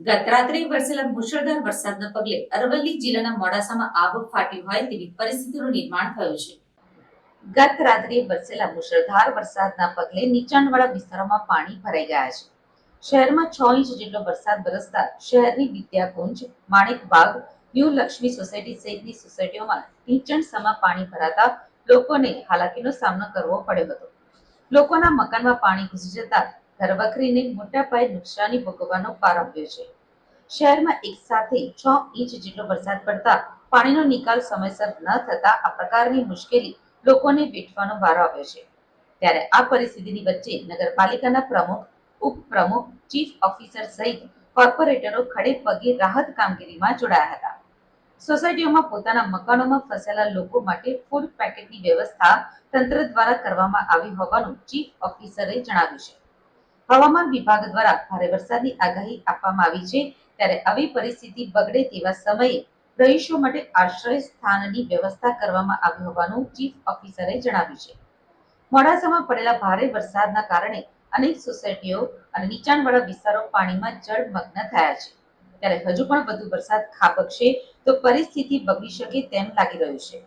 ગત વરસેલા મુશળધાર વરસાદના પગલે અરવલ્લી જિલ્લાના મોડાસામાં આગ ફાટી હોય તેવી પરિસ્થિતિનું નિર્માણ થયું છે. ગત રાત્રે વરસેલા મુશળધાર વરસાદના પગલે નીચાણવાળા વિસ્તારોમાં પાણી ભરાઈ ગયા છે. શહેરમાં છ ઇંચ જેટલો વરસાદ વરસતા શહેરની વિદ્યાકુંજ માણેકબાગ ન્યૂ લક્ષ્મી સોસાયટી સહિતની સોસાયટીઓમાં નીચાણ સમા પાણી ભરાતા લોકોને હાલાકીનો સામનો કરવો પડ્યો હતો. લોકોના મકાનમાં પાણી ઘૂસી જતા ઘરવખરીને મોટા પાયે નુકસાની ભોગવવાનો પાર છે. શહેરમાં એક સાથે છ ઇંચ જેટલો વરસાદ પડતા પાણીનો નિકાલ સમયસર ન થતા આ પ્રકારની મુશ્કેલી લોકોને વેઠવાનો વારો આવ્યો છે. ત્યારે આ પરિસ્થિતિની વચ્ચે નગરપાલિકાના પ્રમુખ, ઉપપ્રમુખ, ચીફ ઓફિસર સહિત કોર્પોરેટરો ખડે પગે રાહત કામગીરીમાં જોડાયા હતા. સોસાયટીઓમાં પોતાના મકાનોમાં ફસાયેલા લોકો માટે ફૂડ પેકેટની વ્યવસ્થા તંત્ર દ્વારા કરવામાં આવી હોવાનું ચીફ ઓફિસરે જણાવ્યું છે. હવામાન વિભાગ દ્વારા ભારે વરસાદની આગાહી આપવામાં આવી છે ત્યારે આવી પરિસ્થિતિ બગડે તેવા સમયે રહીશો માટે આશ્રય સ્થાનની વ્યવસ્થા કરવામાં આવી હોવાનું ચીફ ઓફિસરે જણાવ્યું છે. મોડાસામાં પડેલા ભારે વરસાદના કારણે અનેક સોસાયટીઓ અને નીચાણવાળા વિસ્તારો પાણીમાં જળમગ્ન થયા છે. ત્યારે હજુ પણ વધુ વરસાદ ખાબકશે તો પરિસ્થિતિ બગડી શકે તેમ લાગી રહ્યું છે.